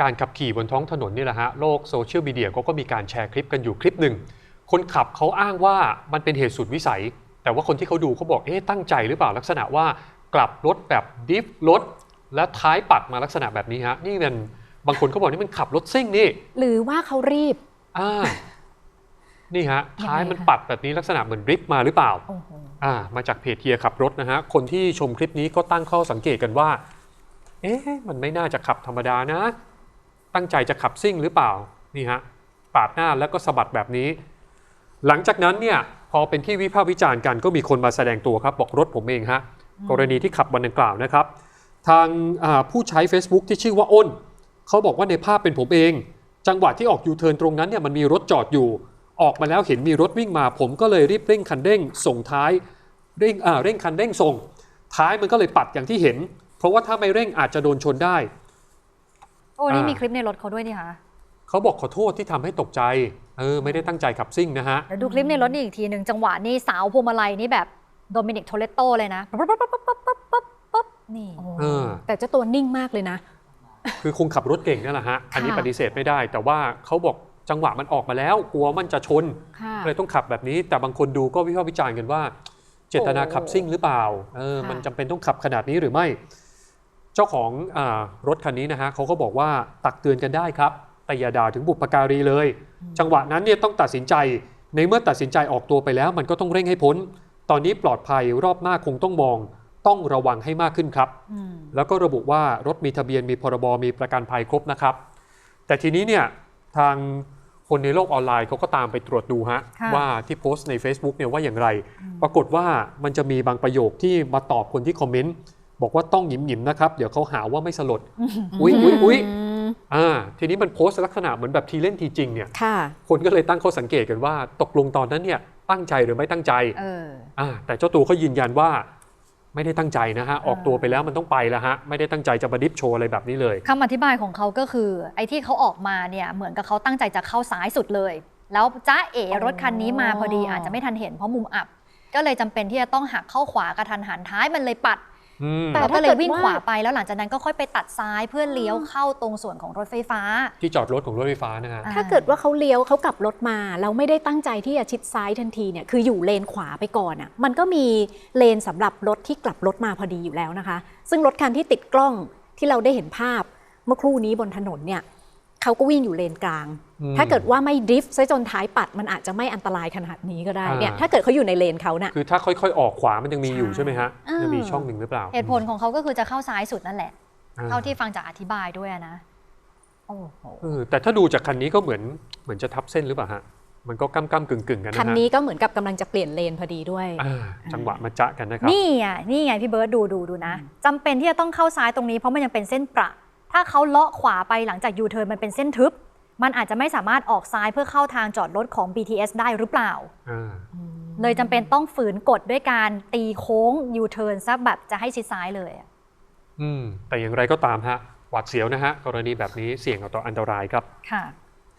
การขับขี่บนท้องถนนนี่แหละฮะโลกโซเชียลมีเดียเขาก็มีการแชร์คลิปกันอยู่คลิปหนึ่ง คนขับเขาอ้างว่ามันเป็นเหตุสุดวิสัย แต่ว่าคนที่เขาดูเขาบอกเอ๊ะตั้งใจหรือเปล่าลักษณะว่ากลับรถแบบดิฟรถ และท้ายปัดมาลักษณะแบบนี้ฮะนี่มันบางคนเขาบอกนี่มันขับรถซิ่งนี่ หรือว่าเขารีบอ่านี่ฮะยังไงท้ายมันคะปัดแบบนี้ลักษณะเหมือนดริฟต์มาหรือเปล่าโอ้โหอ่า มาจากเพจเฮียขับรถนะฮะคนที่ชมคลิปนี้ก็ตั้งข้อสังเกตกันว่า เอ๊ะมันไม่น่าจะขับธรรมดานะ ตั้งใจจะขับซิ่งหรือเปล่านี่ฮะปาดหน้าแล้วก็สะบัดแบบนี้ หลังจากนั้นเนี่ยพอเป็นที่วิพากษ์วิจารณ์กันก็มีคนมาแสดงตัวครับบอกรถผมเองฮะกรณีที่ขับวันดังกล่าวนะครับ ทางผู้ใช้ Facebook ที่ชื่อว่าอ้นเขาบอกว่าในภาพเป็นผมเอง จังหวะที่ออกยูเทิร์นตรงนั้นเนี่ยมันมีรถจอดอยู่ ออกมาแล้วเห็นมีรถวิ่งมา ผมก็เลยรีบเร่งคันเร่งส่งท้ายเร่งเร่งคันเร่งส่ง ท้ายมันก็เลยปัดอย่างที่เห็น เพราะว่าถ้าไม่เร่งอาจจะโดนชนได้ โอ้นี่อ่ามีมีคลิปในรถเขาด้วยนี่คะเขาบอกขอโทษที่ทำให้ตกใจ เออ ไม่ได้ตั้งใจขับซิ่งนะฮะเดี๋ยวดูคลิปในรถนี่อีกทีหนึ่งจังหวะนี่สาวพวงมาลัยนี่แบบโดมินิกโทเลตโตเลยนะปั๊บปั๊บปั๊บปั๊บปั๊บปั๊บปั๊บนี่เออแต่เจ้าตัวนิ่งมากเลยนะ คือคงขับรถเก่งนั่นแหละฮะ อันนี้ค่ะปฏิเสธไม่ได้ แต่ว่าเขาบอกจังหวะมันออกมาแล้ว กลัวมันจะชนค่ะเลยต้องขับแบบนี้ แต่บางคนดูก็วิพากษ์วิจารณ์กันว่า เจตนาขับซิ่งหรือเปล่า เออค่ะมันจำเป็นต้องขับขนาดนี้หรือไม่ เจ้าของอารถคันนี้นะฮะเขาก็บอกว่าตักเตือนกันได้ครับ แต่อย่าด่าถึงบุปการีเลย จังหวะนั้นเนี่ยต้องตัดสินใจ ในเมื่อตัดสินใจออกตัวไปแล้ว มันก็ต้องเร่งให้พ้น ตอนนี้ปลอดภัยรอบหน้าคงต้องมอง ต้องระวังให้มากขึ้นครับอืมแล้วก็ระบุว่ารถมีทะเบียนมีพรบมีประกันภัยครบนะครับ แต่ทีนี้เนี่ยทางคนในโลกออนไลน์เขาก็ตามไปตรวจดูฮะค่ะว่าที่โพสต์ใน Facebook เนี่ยว่าอย่างไร ปรากฏว่ามันจะมีบางประโยคที่มาตอบคนที่คอมเมนต์ บอกว่าต้องหยิมหยิมๆนะครับ เดี๋ยวเขาหาว่าไม่สลด อุ๊ยอุ๊ยอุ๊ยมอ่า ทีนี้มันโพสต์ลักษณะเหมือนแบบทีเล่นทีจริงเนี่ยค่ะคนก็เลยตั้งข้อสังเกตกันว่า ตกลงตอนนั้นเนี่ยตั้งใจหรือไม่ตั้งใจเอออ่า แต่เจ้าตัวเขายืนยันว่าไม่ได้ตั้งใจนะฮะ ออกอ่าตัวไปแล้วมันต้องไปแล้วฮะ ไม่ได้ตั้งใจจะมาดิฟโชว์อะไรแบบนี้เลยคำอธิบายของเขาก็คือ ไอ้ที่เขาออกมาเนี่ยเหมือนกับเขาตั้งใจจะเข้าซ้ายสุดเลย แล้วจ้าเอ๋อ๋อรถคันนี้มาพอดีอาจจะไม่ทันเห็นเพราะมุมอับ ก็เลยจำเป็นที่จะต้องหักเข้าขวากระทันหันท้ายมันเลยปัดอืม แต่แล้วถ้าก็เลยเกิดวิ่งว่าขวาไปแล้วหลังจากนั้นก็ค่อยไปตัดซ้ายเพื่อเลี้ยวเข้าตรงส่วนของรถไฟฟ้า ที่จอดรถของรถไฟฟ้านะฮะอ่าถ้าเกิดว่าเขาเลี้ยวเขากลับรถมาแล้วไม่ได้ตั้งใจที่จะชิดซ้ายทันทีเนี่ยคืออยู่เลนขวาไปก่อนอะมันก็มีเลนสำหรับรถที่กลับรถมาพอดีอยู่แล้วนะคะ ซึ่งรถคันที่ติดกล้องที่เราได้เห็นภาพเมื่อครู่นี้บนถนนเนี่ย เขาก็วิ่งอยู่เลนกลางอืมถ้าเกิดว่าไม่ดริฟต์ซะจนท้ายปัดมันอาจจะไม่อันตรายขนาดนี้ก็ได้เนี่ยอ่าถ้าเกิดเขาอยู่ในเลนเขาน่ะคือถ้าค่อยๆ ออกขวามันยังมีอยู่ใช่ใช่ไหมฮะอ่ายัยังมีช่องหนึ่งหรือเปล่าเหตุผลของเขาก็คือจะเข้าซ้ายสุดนั่นแหละอ่เท่าที่ฟังจากอธิบายด้วยอะนะโอ้โหเออแต่ถ้าดูจากคันนี้ก็เหมือนเหมือนจะทับเส้นหรือเปล่าฮะมันก็ก้ำก้ำกึ่งกึ่งๆกันคันนะฮะนี้ก็เหมือนกับกำลังจะเปลี่ยนเลนพอดีด้วยอ่าจังหวะมาจะกันนะครับนี่ไงนี่ไงพี่เบิร์ดดูดูดูนะจำเป็นที่จะต้องเข้าซ้ายตรงนี้เพราะมันยังเป็นเส้นประ ถ้าเขาเลาะขวาไปหลังจากยูเทิร์นมันเป็นเส้นทึบ มันอาจจะไม่สามารถออกซ้ายเพื่อเข้าทางจอดรถของ BTS ได้หรือเปล่าอ่าเลยจำเป็นต้องฝืนกดด้วยการตีโค้งยูเทิร์นซะแบบจะให้ชิดซ้ายเลยอะอืมแต่อย่างไรก็ตามฮะหวาดเสียวนะฮะ กรณีแบบนี้เสี่ยงต่ออันตรายครับค่ะ